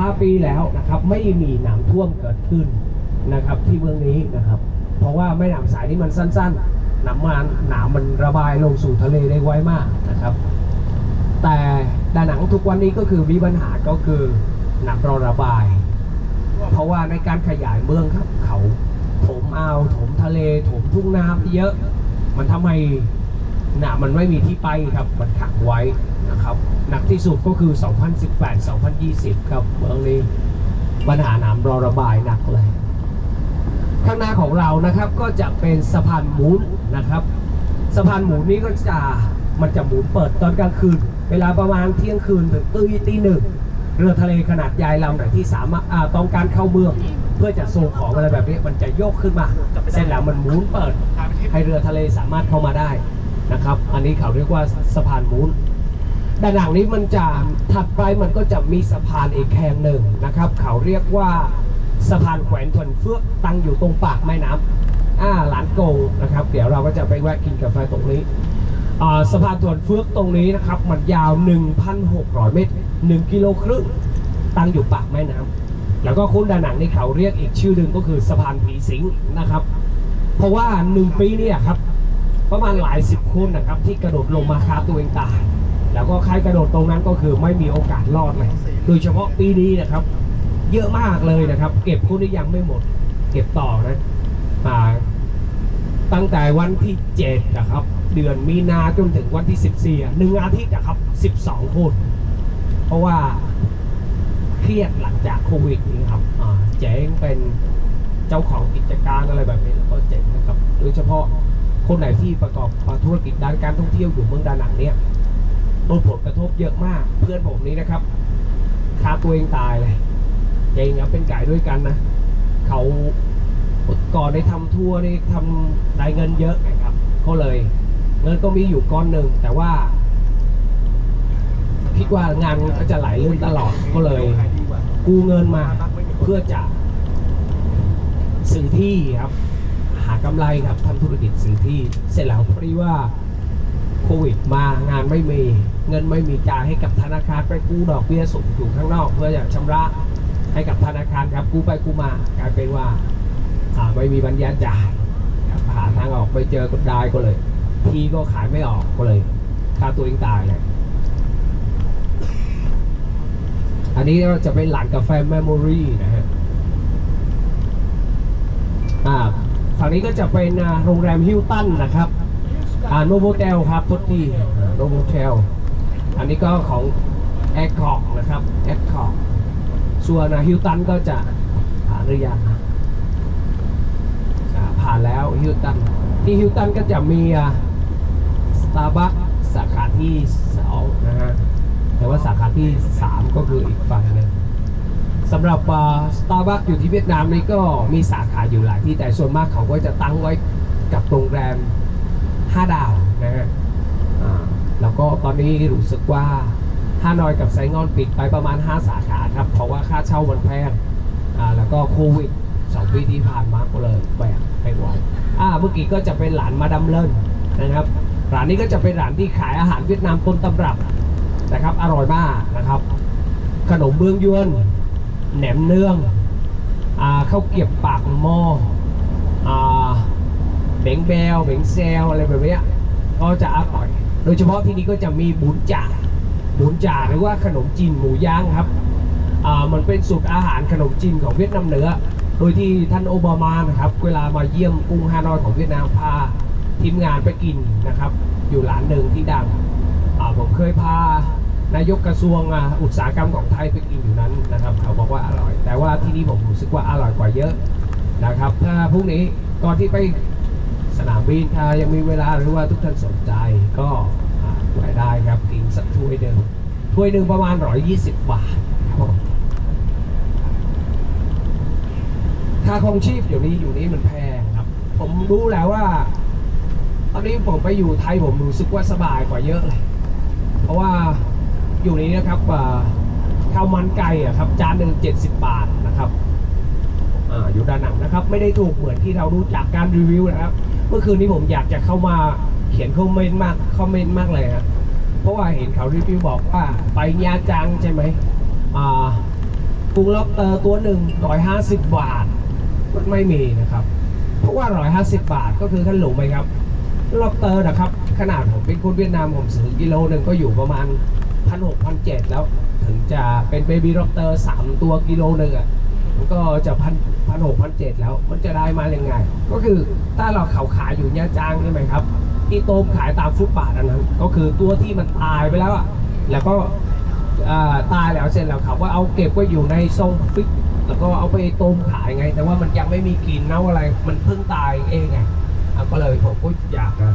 5 ปีแล้วนะครับไม่มีน้ำท่วมเกิดขึ้นนะครับที่เมืองนี้นะครับ เพราะว่าแม่น้ำสายนี้มันสั้นๆน้ำมันหนามมันระบายลงสู่ทะเลได้ไวมากนะครับ แต่ดานังทุกวันนี้ก็คือมีปัญหาก็คือน้ำรอระบาย เพราะว่าในการขยายเมืองครับเขาถมอ่าวถมทะเลถมทุ่งนาเยอะ มันทำให้ นามันไม่มีที่ไปครับมันขังไว้นะครับหนักที่สุดก็คือ 2018-2020 ครับเมืองนี้ปัญหาน้ำรอระบายหนักเลย ข้างหน้าของเรานะครับก็จะเป็นสะพานหมุนนะครับสะพานหมุนนี้ก็จะมันจะหมุนเปิดตอนกลางคืน เวลาประมาณเที่ยงคืนถึงตีตีหนึ่งเรือทะเลขนาดใหญ่ลำไหนที่สามารถต้องการเข้าเมืองเพื่อจะส่งของอะไรแบบนี้มันจะโยกขึ้นมา เสร็จแล้วมันหมุนเปิด ให้เรือทะเลสามารถเข้ามาได้ นะครับ อันนี้เขาเรียกว่าสะพานมุนด้านหลังนี้มันจะถัดไปมันก็จะมีสะพานอีกแห่งหนึ่งนะครับ เขาเรียกว่าสะพานแขวนถวนเฟือกตั้งอยู่ตรงปากแม่น้ำอ่าหลานโกงนะครับ เดี๋ยวเราก็จะไปแวะกินกาแฟตรงนี้สะพานถวนเฟือกตรงนี้นะครับ มันยาว 1,600 เมตร 1 กิโลครึ่งตั้งอยู่ปากแม่น้ำแล้วก็คุ้นดานังนี่เขาเรียกอีกชื่อหนึ่งก็คือสะพานผีสิงนะครับ เพราะว่าหนึ่งปีเนี่ยครับ ประมาณหลายสิบคนนะครับ ที่กระโดดลงมาคาตัวเองตายแล้วก็ใครกระโดดตรงนั้นก็คือไม่มีโอกาสรอดเลยโดยเฉพาะปีนี้นะครับ เยอะมากเลยนะครับ เก็บคนนี้ยังไม่หมด เก็บต่อนะอ่าตั้งแต่วันที่เจ็ดนะครับ เดือนมีนาจนถึงวันที่สิบสี่หนึ่งอาทิตย์นะครับสิบสองคน เพราะว่าเครียดหลังจากโควิดนี่ครับเจ๊งเป็นเจ้าของกิจการอะไรแบบนี้แล้วก็เจ๊งนะครับ โดยเฉพาะ คนไหนที่ประกอบธุรกิจด้านการท่องเที่ยวอยู่เมืองดานังเนี่ยโดนผลกระทบเยอะมาก เพื่อนผมนี้นะครับฆ่าตัวเองตายเลยเจ๊งครับเป็นไก่ด้วยกันนะเขาก่อนได้ทำทัวร์ได้ทำได้เงินเยอะไงครับก็เลย เงินก็มีอยู่ก้อนหนึ่งแต่ว่า คิดว่างานก็จะไหลลื่นตลอดก็เลย กู้เงินมาเพื่อจะซื้อที่ครับากำไรครับทำธุรกิจซื้อที่เสร็จแล้วพอดีว่าโควิดมางานไม่มี เงินไม่มีจ่ายให้กับธนาคารไปกู้ดอกเบี้ยสูงอยู่ข้างนอก เพื่อจะชำระให้กับธนาคารครับกู้ไปกู้มากลายเป็นว่าอ่าไม่มีปัญญาจ่ายครับหาทางออกไม่เจอก็ได้ก็เลย ทีก็ขายไม่ออกก็เลยฆ่าตัวเองตายเลยอันนี้ก็จะเป็นหลานกาแฟเมมโมรี่นะฮะ อ่า ฝั่งนี้ก็จะเป็นโรงแรมฮิลตันนะครับโนโวเทลครับทุกที่โนโวเทลอันนี้ก็ของแอคคอกนะครับแอคคอกส่วนฮิลตันก็จะผ่านหรือยังผ่านแล้วฮิลตันที่ฮิลตันก็จะมีสตาร์บัคสาขาที่สองนะฮะแต่ว่าสาขาที่ 3 ก็คืออีกฝั่งหนึ่ง สำหรับสตาร์บัคอยู่ที่เวียดนามนี่ก็มีสาขาอยู่หลายที่แต่ส่วนมากเขาก็จะตั้งไว้กับโรงแรม 5 ดาวนะฮะแล้วก็ตอนนี้รู้สึกว่าฮานอยกับไซงอนปิดไปประมาณ 5 สาขาครับ เพราะว่าค่าเช่ามันแพงแล้วก็โควิด2ปีที่ผ่านมาก็เลยแบกไปไหวอ่าเมื่อกี้ก็จะเป็นหลานมาดามเลินนะครับร้านนี้ก็จะเป็นร้านที่ขายอาหารเวียดนามต้นตำรับนะครับอร่อยมากนะครับ ขนมเบื้องยวน แหนมเนืองอ่าข้าวเกียบปากหม้ออ่าเบงแบวเบงแซวอะไรแบบนี้ก็จะอร่อย โดยเฉพาะที่นี่ก็จะมีบุญจ่าบุญจ่าหรือว่าขนมจีนหมูย่างครับอ่ามันเป็นสูตรอาหารขนมจีนของเวียดนามเหนือ โดยที่ท่านโอบามานะครับ เวลามาเยี่ยมกรุงฮานอยของเวียดนามพาทีมงานไปกินนะครับ อยู่ร้านหนึ่งที่ดังผมเคยพา นายกกระทรวงอุตสาหกรรมของไทยไปกินอยู่นั้นนะครับเขาบอกว่าอร่อย แต่ว่าที่นี่ผมรู้สึกว่าอร่อยกว่าเยอะนะครับ ถ้าพรุ่งนี้ก่อนที่ไปสนามบินถ้ายังมีเวลาหรือว่าทุกท่านสนใจก็ไปได้ครับกินสักถ้วยหนึ่งถ้วยหนึ่งประมาณ 120 บาทครับค่าครองชีพเดี๋ยวนี้อยู่นี้มันแพงครับ ผมรู้แล้วว่า ตอนนี้ผมไปอยู่ไทยผมรู้สึกว่าสบายกว่าเยอะเลย เพราะว่า อยู่นี้นะครับข้าวมันไก่อะครับจานหนึ่งเจ็ดสิบบาทนะครับออยู่ด้านหนังนะครับ ไม่ได้ถูกเหมือนที่เรารู้จากการรีวิวนะครับ เมื่อคืนนี้ผมอยากจะเข้ามาเขียนคอมเมนต์มากคอมเมนต์มากเลยครับเพราะว่าเห็นเขารีวิวบอกว่าไปยาจังใช่ไหมอ่ากุ้งล็อบเตอร์ตัวหนึ่งร้อยห้าสิบบาทมันไม่มีนะครับ เพราะว่าร้อยห้าสิบบาทก็คือท่านหลงไหมครับล็อบเตอร์นะครับ ขนาดผมเป็นคนเวียดนามผมซื้อกิโลหนึ่งก็อยู่ประมาณ พันหกพันเจ็ดแล้ว ถึงจะเป็นเบบี้ล็อบสเตอร์สามตัวกิโลหนึ่งอะมันก็จะพันพันหกพันเจ็ดแล้วมันจะได้มาอยังไง ก็คือถ้าเราเขาขายอยู่เนี่ยจ้างใช่ไหมครับ ที่โต้มขายตามฟุตบาทอันนั้น ก็คือตัวที่มันตายไปแล้วอะแล้วก็ตายแล้วเสร็จแล้วเขาก็เอาเก็บไว้อยู่ในทรงฟิกแล้วก็เอาไปต้มขายไง แต่ว่ามันยังไม่มีกลิ่นเน่าอะไร มันเพิ่งตายเองไงอะก็เลยผมก็อยากจะ